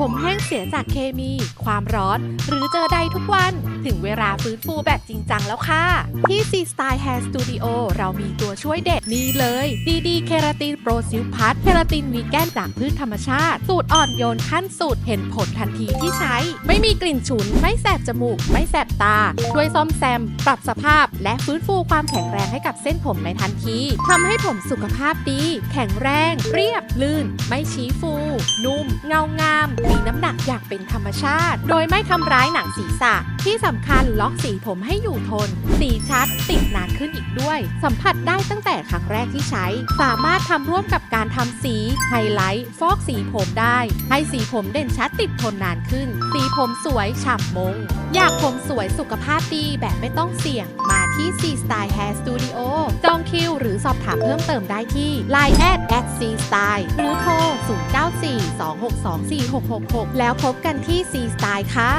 ผมแห้งเสียจากเคมี ความร้อน หรือเจอใดทุกวัน ถึงเวลาฟื้นฟูแบบจริงจังแล้วค่ะ ที่ C Style Hair Studio เรามีตัวช่วยเด็ดนี่เลยดีดีเคราตินโปรซิลพัทเคราตินวีแกนจากพืชธรรมชาติ สูตรอ่อนโยนขั้นสุดเห็นผลทันทีที่ใช้ ไม่มีกลิ่นฉุน ไม่แสบจมูก ไม่แสบตา ช่วยซ่อมแซม ปรับสภาพ และฟื้นฟูความแข็งแรงให้กับเส้นผมในทันทีทำให้ผมสุขภาพดี แข็งแรง เรียบลื่น ไม่ชี้ฟู นุ่ม เงางา มมีน้ำหนักอย่างเป็นธรรมชาติ โดยไม่ทำร้ายหนังศีรษะ ที่สำคัญล็อกสีผมให้อยู่ทน สีชัดติดนานขึ้นอีกด้วย สัมผัสได้ตั้งแต่ครั้งแรกที่ใช้ สามารถทำร่วมกับการทำสีไฮไลท์ฟอกสีผมได้ ให้สีผมเด่นชัดติดทนนานขึ้น สีผมสวยฉ่ำมง อยากผมสวยสุขภาพดีแบบไม่ต้องเสี่ยง มาที่ C Style Hair Studio จองคิวหรือ อบถามเพิ่มเติมได้ที่ Line at at C Style หรือโทร 0942624666 แล้วพบกันที่ C Style ค่ะ